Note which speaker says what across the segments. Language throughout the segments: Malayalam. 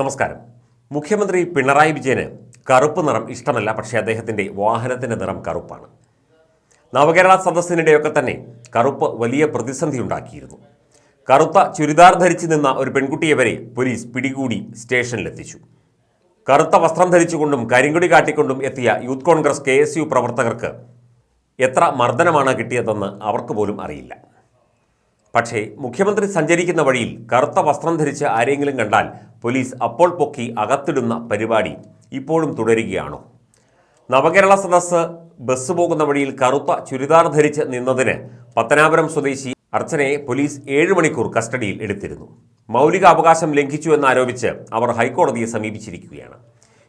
Speaker 1: നമസ്കാരം. മുഖ്യമന്ത്രി പിണറായി വിജയന് കറുപ്പ് നിറം ഇഷ്ടമല്ല പക്ഷേ അദ്ദേഹത്തിന്റെ വാഹനത്തിന്റെ നിറം കറുപ്പാണ്. നവകേരള സദസ്സിനിടെയൊക്കെ തന്നെ കറുപ്പ് വലിയ പ്രതിസന്ധി ഉണ്ടാക്കിയിരുന്നു. കറുത്ത ചുരിദാർ ധരിച്ചു നിന്ന ഒരു പെൺകുട്ടിയെ വരെ പോലീസ് പിടികൂടി സ്റ്റേഷനിലെത്തിച്ചു. കറുത്ത വസ്ത്രം ധരിച്ചുകൊണ്ടും കരിങ്കുടി കാട്ടിക്കൊണ്ടും എത്തിയ യൂത്ത് കോൺഗ്രസ് കെ പ്രവർത്തകർക്ക് എത്ര മർദ്ദനമാണ് കിട്ടിയതെന്ന് അവർക്ക് പോലും അറിയില്ല. പക്ഷേ മുഖ്യമന്ത്രി സഞ്ചരിക്കുന്ന വഴിയിൽ കറുത്ത വസ്ത്രം ധരിച്ച് ആരെങ്കിലും കണ്ടാൽ പോലീസ് അപ്പോൾ പൊക്കി അകത്തിടുന്ന പരിപാടി ഇപ്പോഴും തുടരുകയാണോ? നവകേരള സദസ് ബസ് പോകുന്ന വഴിയിൽ കറുത്ത ചുരിദാർ ധരിച്ച് നിന്നതിന് പത്തനാപുരം സ്വദേശി അർച്ചനയെ പോലീസ് ഏഴ് മണിക്കൂർ കസ്റ്റഡിയിൽ എടുത്തിരുന്നു. മൗലികാവകാശം ലംഘിച്ചു എന്നാരോപിച്ച് അവർ ഹൈക്കോടതിയെ സമീപിച്ചിരിക്കുകയാണ്.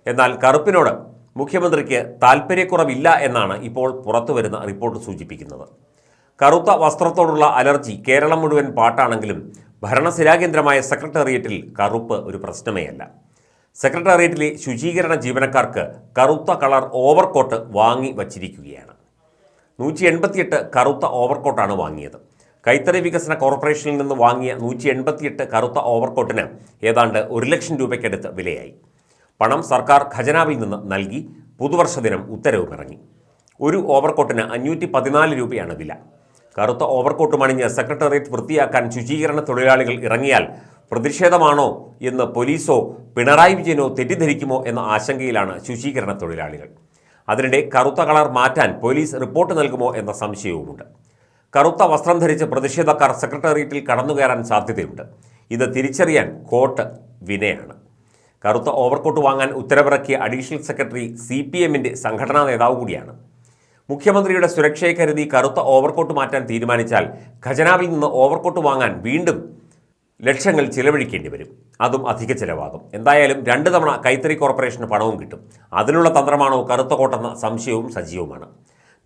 Speaker 1: എന്നാൽ കറുപ്പിനോട് മുഖ്യമന്ത്രിക്ക് താൽപ്പര്യക്കുറവില്ല എന്നാണ് ഇപ്പോൾ പുറത്തുവരുന്ന റിപ്പോർട്ട് സൂചിപ്പിക്കുന്നത്. കറുത്ത വസ്ത്രത്തോടുള്ള അലർജി കേരളം മുഴുവൻ പാട്ടാണെങ്കിലും ഭരണശിലാകേന്ദ്രമായ സെക്രട്ടേറിയറ്റിൽ കറുപ്പ് ഒരു പ്രശ്നമേയല്ല. സെക്രട്ടേറിയറ്റിലെ ശുചീകരണ ജീവനക്കാർക്ക് കറുത്ത കളർ ഓവർകോട്ട് വാങ്ങി വച്ചിരിക്കുകയാണ്. നൂറ്റി എൺപത്തിയെട്ട് കറുത്ത ഓവർകോട്ടാണ് വാങ്ങിയത്. കൈത്തറി വികസന കോർപ്പറേഷനിൽ നിന്ന് വാങ്ങിയ നൂറ്റി എൺപത്തിയെട്ട് കറുത്ത ഓവർകോട്ടിന് ഏതാണ്ട് ഒരു ലക്ഷം രൂപയ്ക്കടുത്ത് വിലയായി. പണം സർക്കാർ ഖജനാവിൽ നിന്ന് നൽകി. പുതുവർഷ ദിനം ഉത്തരവും ഇറങ്ങി ഒരു ഓവർകോട്ടിന് അഞ്ഞൂറ്റി പതിനാല് രൂപയാണ് വില. കറുത്ത ഓവർകോട്ട് മണിഞ്ഞ് സെക്രട്ടേറിയറ്റ് വൃത്തിയാക്കാൻ ശുചീകരണ തൊഴിലാളികൾ ഇറങ്ങിയാൽ പ്രതിഷേധമാണോ എന്ന് പോലീസോ പിണറായി വിജയനോ തെറ്റിദ്ധരിക്കുമോ എന്ന ആശങ്കയിലാണ് ശുചീകരണ തൊഴിലാളികൾ. അതിനിടെ കറുത്ത കളർ മാറ്റാൻ പോലീസ് റിപ്പോർട്ട് നൽകുമോ എന്ന സംശയവുമുണ്ട്. കറുത്ത വസ്ത്രം ധരിച്ച് പ്രതിഷേധക്കാർ സെക്രട്ടേറിയറ്റിൽ കടന്നുകയറാൻ സാധ്യതയുണ്ട്. ഇത് തിരിച്ചറിയാൻ കോട്ട് വിനയാണ്. കറുത്ത ഓവർകോട്ട് വാങ്ങാൻ ഉത്തരവിറക്കിയ അഡീഷണൽ സെക്രട്ടറി സി പി എമ്മിന്റെ സംഘടനാ നേതാവ് കൂടിയാണ്. മുഖ്യമന്ത്രിയുടെ സുരക്ഷയെ കരുതി കറുത്ത ഓവർകോട്ട് മാറ്റാൻ തീരുമാനിച്ചാൽ ഖജനാവിൽ നിന്ന് ഓവർകോട്ട് വാങ്ങാൻ വീണ്ടും ലക്ഷങ്ങൾ ചിലവഴിക്കേണ്ടി വരും. അതും അധിക ചിലവാകും. എന്തായാലും രണ്ട് തവണ കൈത്തറി കോർപ്പറേഷന് പണവും കിട്ടും. അതിനുള്ള തന്ത്രമാണോ കറുത്ത കോട്ടെന്ന സംശയവും സജീവമാണ്.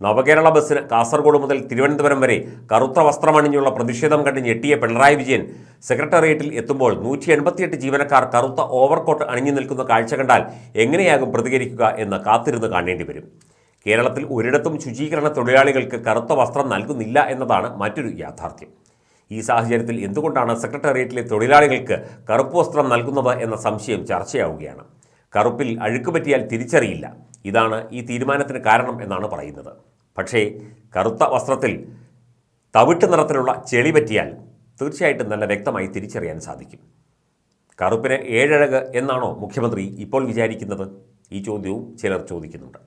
Speaker 1: നവകേരള ബസ്സിന് കാസർഗോഡ് മുതൽ തിരുവനന്തപുരം വരെ കറുത്ത വസ്ത്രമണിഞ്ഞുള്ള പ്രതിഷേധം കണ്ട് ഞെട്ടിയ പിണറായി വിജയൻ സെക്രട്ടേറിയറ്റിൽ എത്തുമ്പോൾ നൂറ്റി എൺപത്തിയെട്ട് ജീവനക്കാർ കറുത്ത ഓവർകോട്ട് അണിഞ്ഞു നിൽക്കുന്ന കാഴ്ച കണ്ടാൽ എങ്ങനെയാകും പ്രതികരിക്കുക എന്ന് കാത്തിരുന്ന് കാണേണ്ടി വരും. കേരളത്തിൽ ഒരിടത്തും ശുചീകരണ തൊഴിലാളികൾക്ക് കറുത്ത വസ്ത്രം നൽകുന്നില്ല എന്നതാണ് മറ്റൊരു യാഥാർത്ഥ്യം. ഈ സാഹചര്യത്തിൽ എന്തുകൊണ്ടാണ് സെക്രട്ടേറിയറ്റിലെ തൊഴിലാളികൾക്ക് കറുപ്പ് വസ്ത്രം നൽകുന്നത് എന്ന സംശയം ചർച്ചയാവുകയാണ്. കറുപ്പിൽ അഴുക്ക് പറ്റിയാൽ തിരിച്ചറിയില്ല. ഇതാണ് ഈ തീരുമാനത്തിന് കാരണം എന്നാണ് പറയുന്നത്. പക്ഷേ കറുത്ത വസ്ത്രത്തിൽ തവിട്ട് നിറത്തിലുള്ള ചെളി പറ്റിയാൽ തീർച്ചയായിട്ടും നല്ല വ്യക്തമായി തിരിച്ചറിയാൻ സാധിക്കും. കറുപ്പിന് ഏഴഴക് എന്നാണോ മുഖ്യമന്ത്രി ഇപ്പോൾ വിചാരിക്കുന്നത്? ഈ ചോദ്യവും ചിലർ ചോദിക്കുന്നുണ്ട്.